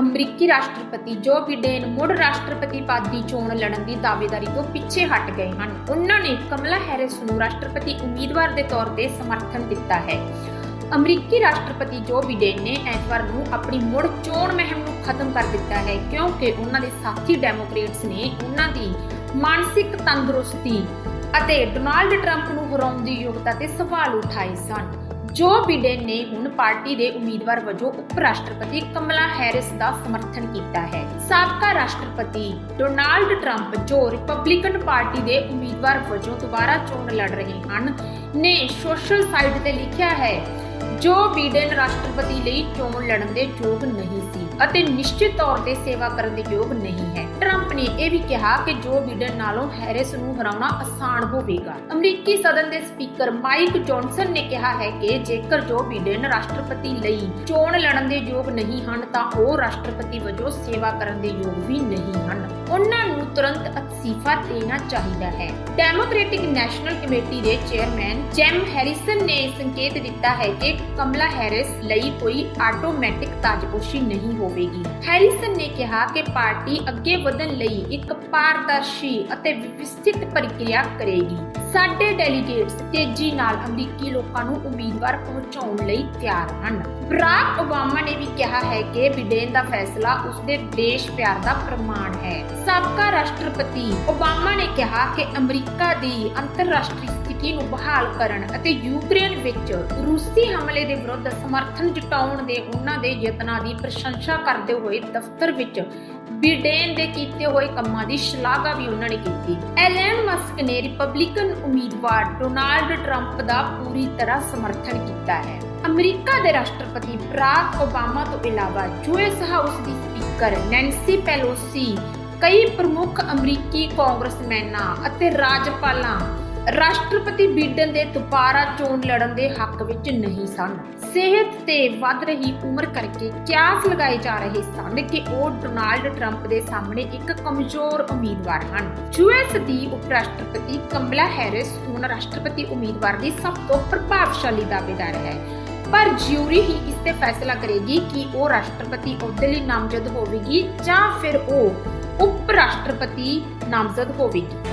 ਅਮਰੀਕੀ ਰਾਸ਼ਟਰਪਤੀ ਜੋ ਬਿਡੇਨ ਮੁੜ ਰਾਸ਼ਟਰਪਤੀ ਪਦ ਦੀ ਚੋਣ ਲੜਨ ਦੀ ਦਾਅਵੇਦਾਰੀ ਤੋਂ ਪਿੱਛੇ ਹਟ ਗਏ ਹਨ। ਉਹਨਾਂ ਨੇ ਕਮਲਾ ਹੈਰਿਸ ਨੂੰ ਰਾਸ਼ਟਰਪਤੀ ਉਮੀਦਵਾਰ ਦੇ ਤੌਰ ਤੇ ਸਮਰਥਨ ਦਿੱਤਾ ਹੈ। ਅਮਰੀਕੀ ਰਾਸ਼ਟਰਪਤੀ ਜੋ ਬਿਡੇਨ ਨੇ ਐਤਵਾਰ ਨੂੰ ਆਪਣੀ ਮੁੜ ਚੋਣ ਮੁਹਿੰਮ ਨੂੰ ਖਤਮ ਕਰ ਦਿੱਤਾ ਹੈ ਕਿਉਂਕਿ ਉਹਨਾਂ ਦੇ ਸਾਥੀ ਡੈਮੋਕ੍ਰੇਟਸ ਨੇ ਉਹਨਾਂ ਦੀ ਮਾਨਸਿਕ ਤੰਦਰੁਸਤੀ ਅਤੇ ਡੋਨਾਲਡ ਟਰੰਪ ਨੂੰ ਹਰਾਉਣ ਦੀ ਯੋਗਤਾ ਤੇ ਸਵਾਲ ਉਠਾਏ ਸਨ। ਜੋ ਬਿਡੇਨ ਨੇ ਹੁਣ ਪਾਰਟੀ ਦੇ ਉਮੀਦਵਾਰ ਵਜੋਂ ਉਪ ਰਾਸ਼ਟਰਪਤੀ ਕਮਲਾ ਹੈਰਿਸ ਦਾ ਸਮਰਥਨ ਕੀਤਾ ਹੈ। ਸਾਬਕਾ ਰਾਸ਼ਟਰਪਤੀ ਡੋਨਾਲਡ ਟਰੰਪ ਜੋ ਰਿਪਬਲਿਕਨ ਪਾਰਟੀ ਦੇ ਉਮੀਦਵਾਰ ਵਜੋਂ ਦੁਬਾਰਾ ਚੋਣ ਲੜ ਰਹੇ ਹਨ, ਨੇ ਸੋਸ਼ਲ ਸਾਈਟ ਤੇ ਲਿਖਿਆ ਹੈ, ਜੋ ਬਿਡੇਨ ਰਾਸ਼ਟਰਪਤੀ ਲਈ ਚੋਣ ਲੜਨ ਦੇ ਯੋਗ ਨਹੀਂ ਸੀ। ਅਤੇ ਨਿਸ਼ਚਿਤ ਤੌਰ ਤੇ ਸੇਵਾ ਕਰਨ ਦੇ ਯੋਗ ਨਹੀਂ ਹੈ। ਟਰੰਪ ਨੇ ਇਹ ਵੀ ਕਿਹਾ ਕਿ ਜੋ ਬਿਡਨ ਨਾਲੋਂ ਹੈਰਿਸ ਨੂੰ ਹਰਾਉਣਾ ਆਸਾਨ ਹੋਵੇਗਾ। ਅਮਰੀਕੀ ਸਦਨ ਦੇ ਸਪੀਕਰ ਮਾਈਕ ਜੌਨਸਨ ਨੇ ਕਿਹਾ ਹੈ ਕਿ ਜੇਕਰ ਜੋ ਬਿਡਨ ਰਾਸ਼ਟਰਪਤੀ ਲਈ ਚੋਣ ਲੜਨ ਦੇ ਯੋਗ ਨਹੀਂ ਹਨ, ਤਾਂ ਉਹ ਰਾਸ਼ਟਰਪਤੀ ਵਜੋਂ ਸੇਵਾ ਕਰਨ ਦੇ ਯੋਗ ਵੀ ਨਹੀਂ ਹਨ। ਉਹਨਾਂ ਨੂੰ ਤੁਰੰਤ ਅਸਤੀਫਾ ਦੇਣਾ ਚਾਹੀਦਾ ਹੈ। ਡੈਮੋਕ੍ਰੈਟਿਕ ਨੈਸ਼ਨਲ ਕਮੇਟੀ ਦੇ ਚੇਅਰਮੈਨ ਜੈਮ ਹੈਰਿਸਨ ਨੇ ਸੰਕੇਤ ਦਿੱਤਾ ਹੈ ਕਿ ਕਮਲਾ ਹੈਰਿਸ ਲਈ ਕੋਈ ਆਟੋਮੈਟਿਕ ਤਾਜਪੋਸ਼ੀ ਨਹੀਂ ਹੋ ਹੋਵੇਗੀ। ਹੈਰਿਸਨ ਨੇ ਕਿਹਾ ਕਿ ਪਾਰਟੀ ਅੱਗੇ ਵਧਣ ਲਈ ਇੱਕ ਪਾਰਦਰਸ਼ੀ ਅਤੇ ਵਿਵਸਥਿਤ ਪ੍ਰਕਿਰਿਆ ਕਰੇਗੀ। ਸਾਡੇ ਡੈਲੀਗੇਟਸ ਤੇਜ਼ੀ ਨਾਲ ਅਮਰੀਕੀ ਲੋਕਾਂ ਨੂੰ ਉਮੀਦਵਾਰ ਪਹੁੰਚਾਉਣ ਲਈ ਤਿਆਰ ਹਨ। ਬਰਾਕ ਓਬਾਮਾ ਨੇ ਵੀ ਕਿਹਾ ਹੈ ਕਿ ਬਿਡੇਨ ਦਾ ਫੈਸਲਾ ਉਸਦੇ ਦੇਸ਼ ਪਿਆਰ ਦਾ ਪ੍ਰਮਾਣ ਹੈ। ਸਾਬਕਾ ਰਾਸ਼ਟਰਪਤੀ ਓਬਾਮਾ ਨੇ ਕਿਹਾ ਕਿ ਅਮਰੀਕਾ ਦੀ ਅੰਤਰਰਾਸ਼ਟਰੀ ਸਥਿਤੀ ਨੂੰ ਬਹਾਲ ਕਰਨ ਅਤੇ ਯੂਕਰੇਨ ਵਿੱਚ ਰੂਸੀ ਹਮਲੇ ਦੇ ਵਿਰੁੱਧ ਸਮਰਥਨ ਜਤਾਉਣ ਦੇ ਉਹਨਾਂ ਦੇ ਯਤਨਾਂ ਦੀ ਪ੍ਰਸ਼ੰਸਾ ਕਰਦੇ ਹੋਏ ਦਫ਼ਤਰ ਵਿੱਚ ਬਿਡੇਨ ਦੇ ਕੀਤੇ ਹੋਏ ਕੰਮਾਂ ਦੀ ਸ਼ਲਾਘਾ ਵੀ ਉਹਨਾਂ ਨੇ ਕੀਤੀ। ਐਲਨ ਮਸਕ ਨੇ ਰਿਪਬਲਿਕਨ ਉਮੀਦਵਾਰ ਡੋਨਾਲਡ ਟਰੰਪ ਦਾ ਪੂਰੀ ਤਰ੍ਹਾਂ ਸਮਰਥਨ ਕੀਤਾ ਹੈ। ਅਮਰੀਕਾ ਦੇ ਰਾਸ਼ਟਰਪਤੀ ਬਰਾਕ ਓਬਾਮਾ ਤੋਂ ਇਲਾਵਾ ਯੂਐਸ ਹਾਊਸ ਦੀ ਸਪੀਕਰ ਨੈਂਸੀ ਪੈਲੋਸੀ, ਕਈ ਪ੍ਰਮੁੱਖ ਅਮਰੀਕੀ ਕਾਂਗਰਸਮੈਨਾਂ ਅਤੇ ਰਾਜਪਾਲਾਂ ਰਾਸ਼ਟਰਪਤੀ ਬਿਡਨ ਦੇ ਦੁਬਾਰਾ ਚੋਣ ਲੜਨ ਦੇ ਹੱਕ ਵਿੱਚ ਨਹੀਂ ਸਨ। ਸਿਹਤ ਤੇ ਵੱਧ ਰਹੀ ਉਮਰ ਕਰਕੇ ਕਿਆਸ ਲਗਾਏ ਜਾ ਰਹੇ ਸਨ ਕਿ ਉਹ ਡੋਨਾਲਡ ਟਰੰਪ ਦੇ ਸਾਹਮਣੇ ਇੱਕ ਕਮਜ਼ੋਰ ਉਮੀਦਵਾਰ ਹਨ। ਯੂਐਸ ਦੀ ਉਪ ਰਾਸ਼ਟਰਪਤੀ ਕਮਲਾ ਹੈਰਿਸ ਹੁਣ ਰਾਸ਼ਟਰਪਤੀ ਉਮੀਦਵਾਰ ਦੀ ਸਭ ਤੋਂ ਪ੍ਰਭਾਵਸ਼ਾਲੀ ਦਾਅਵੇਦਾਰ ਹੈ। ਪਰ ਜਿਊਰੀ ਹੀ ਇਸ ਤੇ ਫੈਸਲਾ ਕਰੇਗੀ ਕਿ ਉਹ ਰਾਸ਼ਟਰਪਤੀ ਅਹੁਦੇ ਲਈ ਨਾਮਜ਼ਦ ਹੋਵੇਗੀ ਜਾਂ ਫਿਰ ਉਹ ਉਪ ਰਾਸ਼ਟਰਪਤੀ ਨਾਮਜ਼ਦ ਹੋਵੇਗੀ।